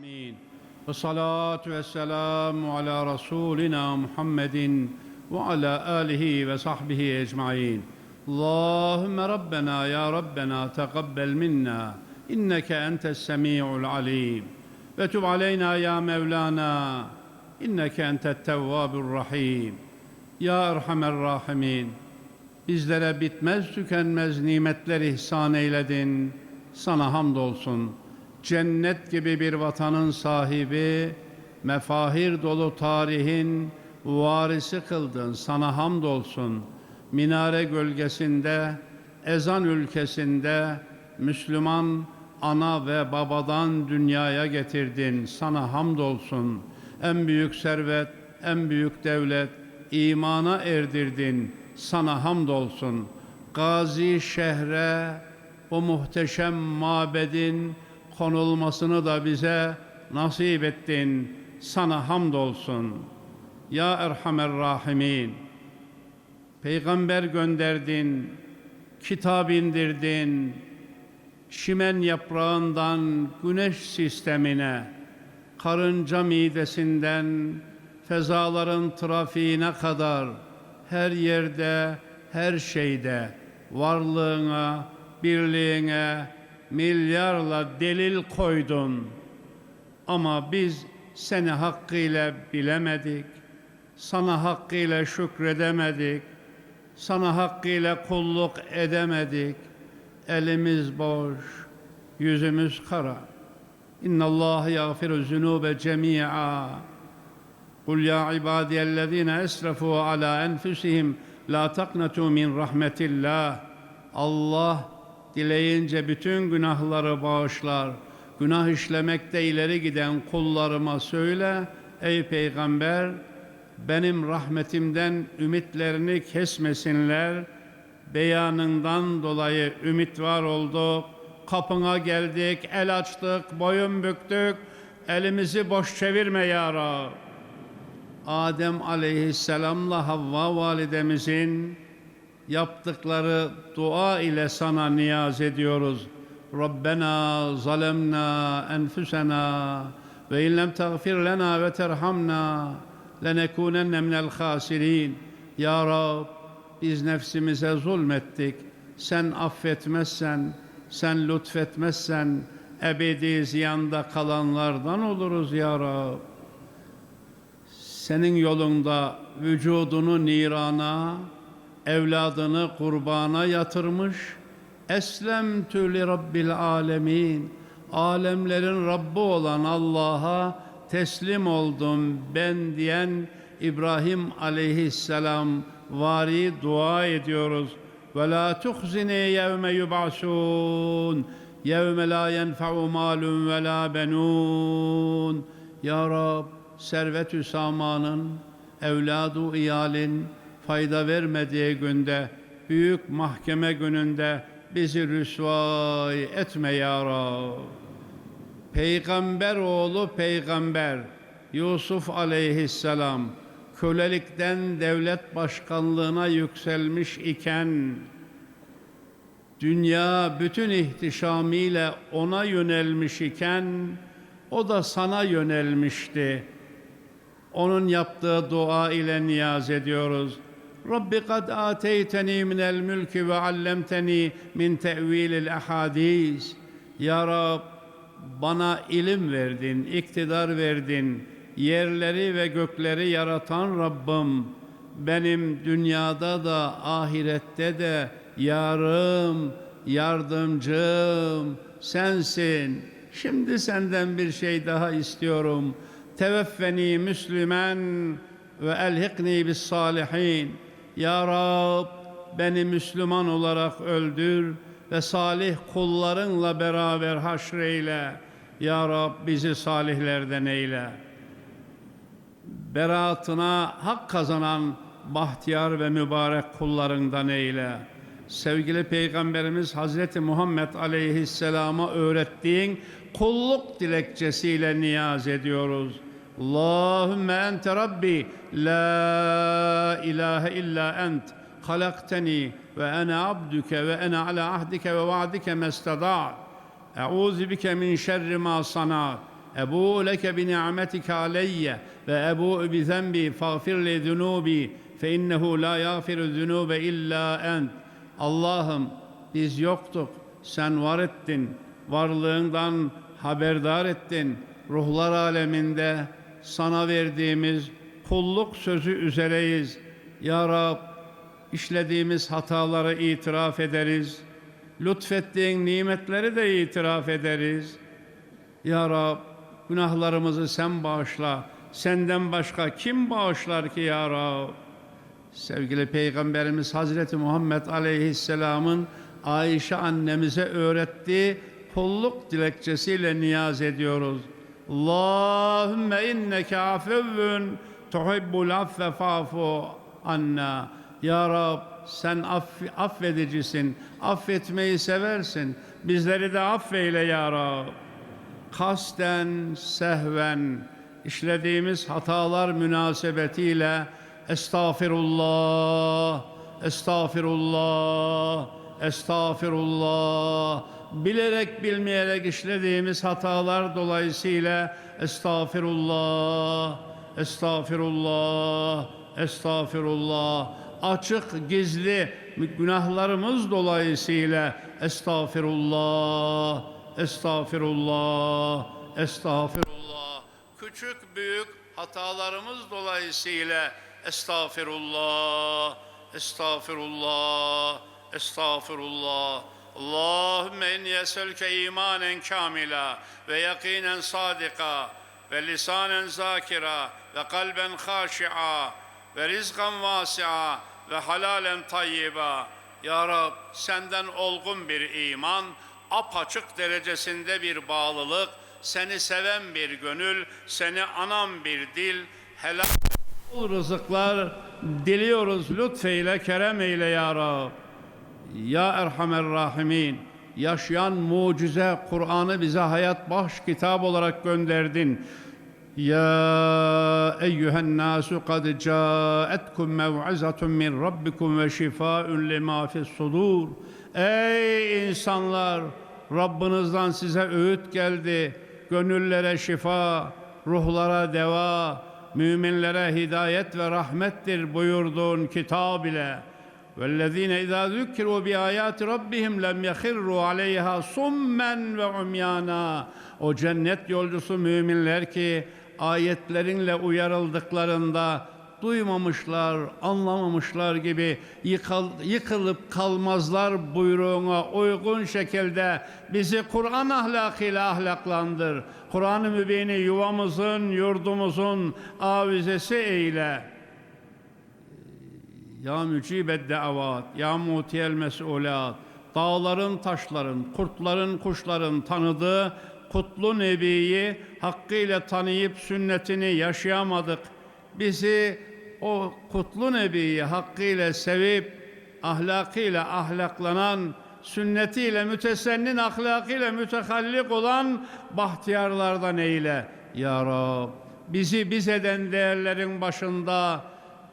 Amin. Ve salatu ve selamu ala Resulina Muhammedin ve ala alihi ve sahbihi ecmain. Allahümme Rabbena ya Rabbena teqabbel minna inneke entes semi'ul alim. Ve tub aleyna ya Mevlana inneke entet tevvabur rahim. Ya Erhamer Rahimin. Bizlere bitmez tükenmez nimetler ihsan eyledin. Sana hamdolsun. Cennet gibi bir vatanın sahibi, mefahir dolu tarihin varisi kıldın. Sana hamdolsun. Minare gölgesinde, ezan ülkesinde Müslüman ana ve babadan dünyaya getirdin. Sana hamdolsun. En büyük servet, en büyük devlet, imana erdirdin. Sana hamdolsun. Gazi şehre o muhteşem mabedin konulmasını da bize nasip ettin. Sana hamdolsun. Ya Erhamer Rahimin. Peygamber gönderdin. Kitap indirdin. Çimen yaprağından güneş sistemine, karınca midesinden fezaların trafiğine kadar her yerde, her şeyde varlığına, birliğine milyarla delil koydun. Ama biz seni hakkıyla bilemedik. Sana hakkıyla şükredemedik. Sana hakkıyla kulluk edemedik. Elimiz boş, yüzümüz kara. İnna Allah yaghfiru zunube cemia. Kul ya ibadiyellezine esrafu ala enfusihim la taqnatu min rahmetillah. Allah dileyince bütün günahları bağışlar. Günah işlemekte ileri giden kullarıma söyle ey peygamber benim rahmetimden ümitlerini kesmesinler. Beyanından dolayı ümit var olduk. Kapına geldik, el açtık, boyun büktük. Elimizi boş çevirme ya Rab. Adem aleyhisselamla Havva validemizin yaptıkları dua ile sana niyaz ediyoruz. Rabbena zalemna enfusena ve in lem lena ve terhamna lenekunenne minel khasirin. Ya Rab biz nefsimize zulmettik. Sen affetmezsen, sen lütfetmezsen ebedi ziyanda kalanlardan oluruz ya Rab senin yolunda vücudunu nirana, evladını kurbana yatırmış. Eslem tüli Rabbil alemin. Alemlerin Rabbi olan Allah'a teslim oldum ben diyen İbrahim aleyhisselam vari dua ediyoruz. Ve la tuhzini yevme yub'asun. Yevme la yenfa'u malun ve la benun. Ya Rab servet-ü samanın, evladu iyalin fayda vermediği günde, büyük mahkeme gününde bizi rüsvay etme ya Rab. Peygamber oğlu peygamber Yusuf aleyhisselam kölelikten devlet başkanlığına yükselmiş iken dünya bütün ihtişamıyla ona yönelmiş iken o da sana yönelmişti. Onun yaptığı dua ile niyaz ediyoruz. Kad ateyteni minel mülkü ve allemteni min tevilil ahadis. Ya Rab bana ilim verdin, iktidar verdin. Yerleri ve gökleri yaratan Rabbim benim dünyada da ahirette de yarım, yardımcım sensin. Şimdi senden bir şey daha istiyorum.'' teveffeni Müslümen ve elhikni bis salihin. Ya Rab beni Müslüman olarak öldür ve salih kullarınla beraber haşreyle. Ya Rab bizi salihlerden eyle. Beratına hak kazanan bahtiyar ve mübarek kullarından eyle. Sevgili Peygamberimiz Hazreti Muhammed Aleyhisselam'a öğrettiğin kulluk dilekçesiyle niyaz ediyoruz. اللهم انت ربي لا اله الا انت خلقتني وانا عبدك وانا على عهدك ووعدك ما استطعت اعوذ بك من شر ما صنعت ebu leke bi ni'metike aleyye ve ebu bi zenbi faghfir li zunubi fe innehu la yaghfiru zunube illa ent. Allah'ım biz yoktuk, sen var ettin, varlığından haberdar ettin. Ruhlar aleminde sana verdiğimiz kulluk sözü üzereyiz. Ya Rab, işlediğimiz hataları itiraf ederiz. Lütfettiğin nimetleri de itiraf ederiz. Ya Rab, günahlarımızı sen bağışla. Senden başka kim bağışlar ki ya Rab? Sevgili Peygamberimiz Hazreti Muhammed Aleyhisselam'ın Ayşe annemize öğrettiği kulluk dilekçesiyle niyaz ediyoruz. Allahümme inneke afevvün tuhibbul affe fa'fu anna. Ya Rab sen aff affedicisin, affetmeyi seversin. Bizleri de affeyle ya Rab. Kasten, sehven, işlediğimiz hatalar münasebetiyle Estağfirullah, estağfirullah, estağfirullah. Bilerek bilmeyerek işlediğimiz hatalar dolayısıyla estağfirullah, estağfirullah, estağfirullah. Açık gizli günahlarımız dolayısıyla estağfirullah, estağfirullah, estağfirullah. Küçük büyük hatalarımız dolayısıyla estağfirullah, estağfirullah, estağfirullah. Allahümme inni eselke imanen kamila ve yakinen sadika ve lisanen zakira ve kalben haşi'a ve rizkan vasi'a ve halalen tayyiba. Ya Rab senden olgun bir iman, apaçık derecesinde bir bağlılık, seni seven bir gönül, seni anan bir dil, helal rızıklar diliyoruz lütfeyle, kerem eyle ya Rab. Ya Erhamer Rahimin, yaşayan mucize Kur'an'ı bize hayat baş kitap olarak gönderdin. Ya eyyühen nasu kad caetkum mev'izatun min rabbikum ve şifaun lima fis sudur. Ey insanlar, Rabbinizden size öğüt geldi. Gönüllere şifa, ruhlara deva, müminlere hidayet ve rahmettir buyurduğun kitab ile. وَالَّذ۪ينَ اِذَا ذُكِّرُوا بِآيَاتِ رَبِّهِمْ لَمْ يَخِرُّوا عَلَيْهَا صُمًّا وَعُمْيَانًا O cennet yolcusu müminler ki ayetlerinle uyarıldıklarında duymamışlar, anlamamışlar gibi yıkıl, yıkılıp kalmazlar buyruğuna uygun şekilde bizi Kur'an ahlakıyla ahlaklandır. Kur'an-ı Mübin'i yuvamızın, yurdumuzun avizesi eyle. Ya mücibed davat, ya mutiyel mesulat, dağların, taşların, kurtların, kuşların tanıdığı kutlu Nebi'yi hakkıyla tanıyıp sünnetini yaşayamadık. Bizi o kutlu Nebi'yi hakkıyla sevip ahlakıyla ahlaklanan, sünnetiyle mütesennin ahlakıyla mütehallik olan bahtiyarlardan eyle. Ya Rab, bizi biz eden değerlerin başında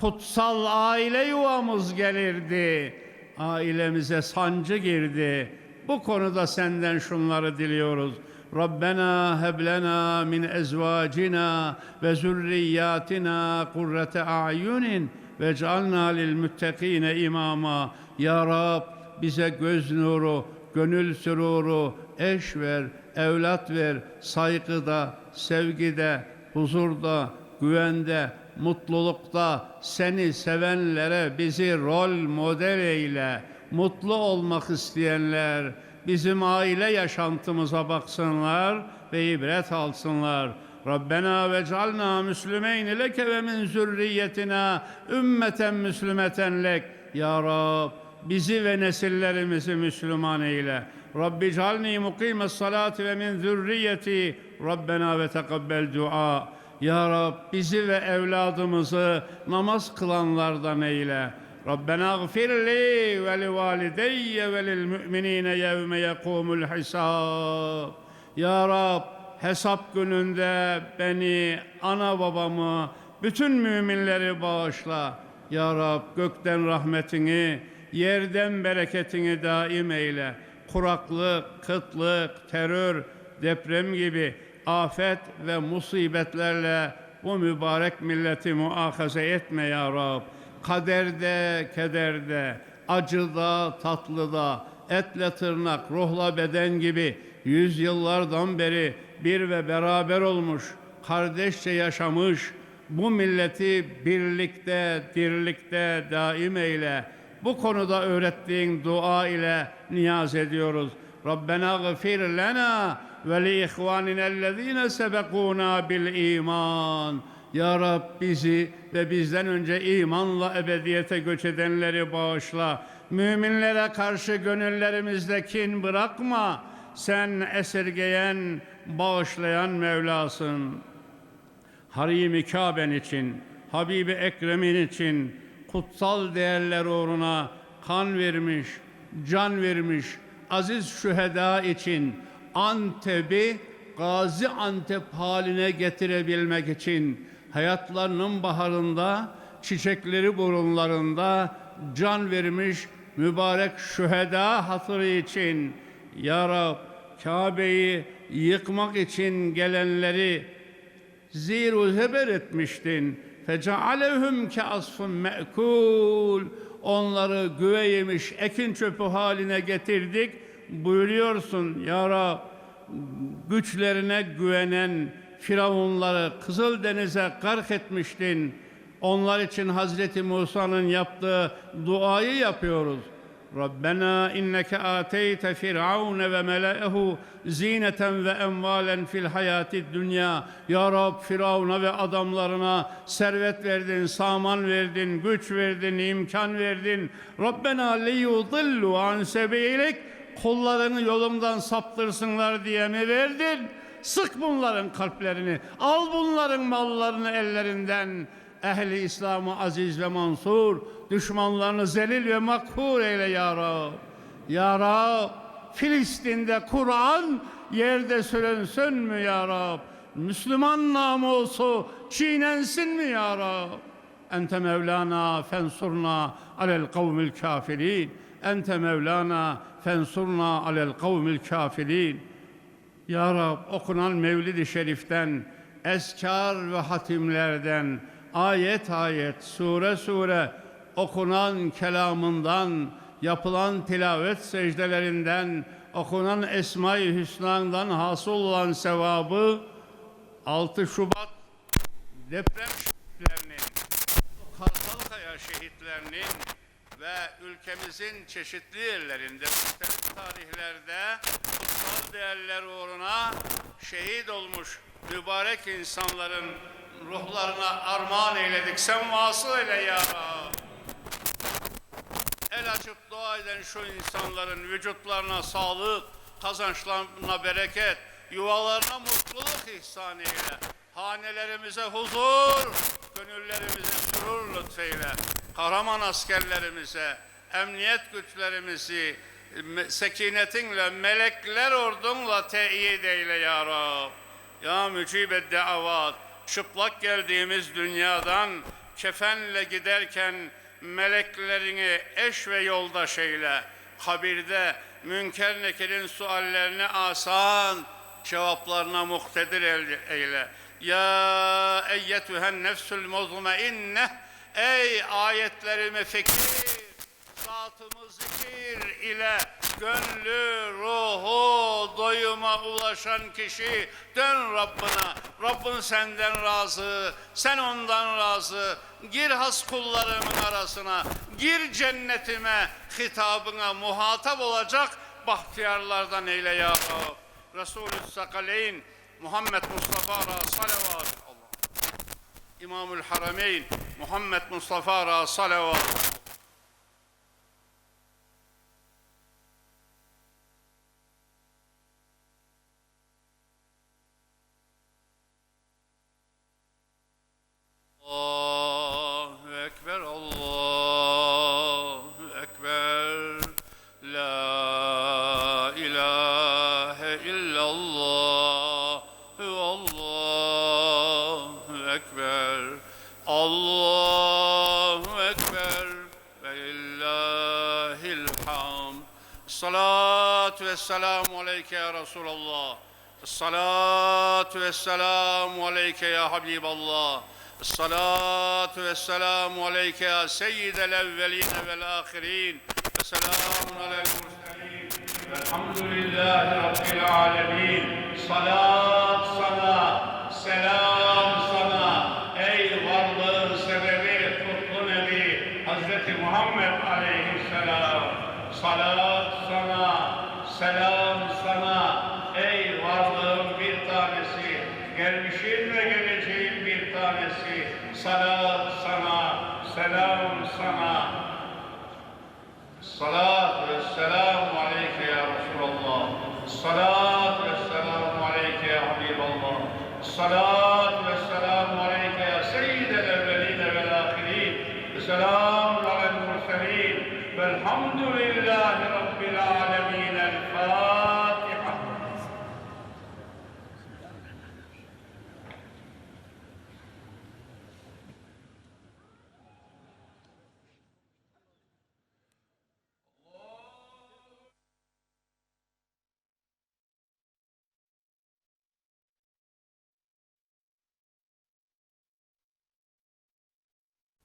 kutsal aile yuvamız gelirdi. Ailemize sancı girdi. Bu konuda senden şunları diliyoruz. Rabbena heb lena min ezvacina ve zürriyatina kurrete a'yunin ve cealna lil müttekine imama. Ya Rab bize göz nuru, gönül süruru, eş ver, evlat ver, saygıda, sevgide, huzurda, güvende, mutlulukta seni sevenlere bizi rol model eyle. Mutlu olmak isteyenler bizim aile yaşantımıza baksınlar ve ibret alsınlar. Rabbena ve calna müslümeyn leke ve min zürriyetina ümmeten müslümeten lek. Ya Rab bizi ve nesillerimizi Müslüman eyle. Rabbi calni mukimes salati ve min zürriyeti Rabbena ve tekabbel dua. Ya Rab bizi ve evladımızı namaz kılanlardan eyle. Rabbena gfirli ve li valideyye ve lil müminine yevme yekumul hisab. Ya Rab hesap gününde beni, ana babamı, bütün müminleri bağışla. Ya Rab gökten rahmetini, yerden bereketini daim eyle. Kuraklık, kıtlık, terör, deprem gibi afet ve musibetlerle bu mübarek milleti muahaze etme ya Rab. Kaderde, kederde, acıda, tatlıda, etle tırnak, ruhla beden gibi yüzyıllardan beri bir ve beraber olmuş, kardeşçe yaşamış, bu milleti birlikte, dirlikte daim eyle. Bu konuda öğrettiğin dua ile niyaz ediyoruz. Rabbena gfir lena ellezine sebekuna bil iman. Ya Rab bizi ve bizden önce imanla ebediyete göç edenleri bağışla. Müminlere karşı gönüllerimizde kin bırakma. Sen esirgeyen, bağışlayan Mevlasın. Harim-i Kabe'n için, Habibi Ekrem'in için kutsal değerler uğruna kan vermiş, can vermiş aziz şüheda için Antep'i Gazi Antep haline getirebilmek için hayatlarının baharında, çiçekleri burunlarında can vermiş mübarek şüheda hatırı için Ya Rab Kabe'yi yıkmak için gelenleri ziru zeber etmiştin. Fecealehum ke asfun me'kul. Onları güve yemiş ekin çöpü haline getirdik buyuruyorsun Ya Rab güçlerine güvenen Firavunları Kızıldeniz'e gark etmiştin. Onlar için Hazreti Musa'nın yaptığı duayı yapıyoruz. Rabbena inneke ateyte firavune ve mele'ehu zineten ve emvalen fil hayati dünya. Ya Rab Firavun'a ve adamlarına servet verdin, saman verdin, güç verdin, imkan verdin. Rabbena liyudillu an sebilik kullarını yolumdan saptırsınlar diye mi verdin? Sık bunların kalplerini, al bunların mallarını ellerinden. Ehli İslam'ı aziz ve mansur, düşmanlarını zelil ve makhur eyle ya Rab. Ya Rab, Filistin'de Kur'an yerde sürünsün mü ya Rab? Müslüman namusu çiğnensin mi ya Rab? Ente Mevlana fensurna alel kavmil kafirin. Ente Mevlana fensurna alel kavmil kafirin. Ya Rab okunan Mevlid-i Şerif'ten, eskar ve hatimlerden, ayet ayet, sure sure okunan kelamından, yapılan tilavet secdelerinden, okunan Esma-i Hüsna'dan hasıl olan sevabı 6 Şubat deprem şehitlerinin ve ülkemizin çeşitli yerlerinde, muhtelif tarihlerde kutsal değerler uğruna şehit olmuş mübarek insanların ruhlarına armağan eyledik. Sen vasıl eyle ya. El açıp dua eden şu insanların vücutlarına sağlık, kazançlarına bereket, yuvalarına mutluluk ihsan eyle. Hanelerimize huzur, gönüllerimize sürur lütfeyle. Kahraman askerlerimize, emniyet güçlerimizi sekinetinle, melekler ordunla teyit eyle ya Rab. Ya mücibe davat, çıplak geldiğimiz dünyadan kefenle giderken meleklerini eş ve yoldaş eyle. Kabirde münker nekirin suallerini asan, cevaplarına muhtedir eyle. Ya eyyetühen nefsül muzmeinne, ey ayetlerimi fikir, zatımı zikir ile gönlü, ruhu, doyuma ulaşan kişi dön Rabbına. Rabbin senden razı, sen ondan razı. Gir has kullarımın arasına, gir cennetime, hitabına muhatap olacak bahtiyarlardan eyle ya Rab. Resulü Sakaleyn, Muhammed Mustafa salavat. İmamül Harameyn, Muhammed Mustafa Ra salavat. Resulallah. Esselatu vesselamu aleyke ya Habiballah. Esselatu vesselamu aleyke ya seyyidel evveline vel ahirin. Ve selamun alel murselin. Velhamdülillahi rabbil alemin. Salat, salat, selam. gelmişin ve geleceğin bir tanesi. Salat sana, selam sana. Salat ve selam aleyke ya Resulallah. Salat ve selam aleyke ya Habiballah. Salat ve selam aleyke ya Seyyidel Evveline vel Ahirin. Salat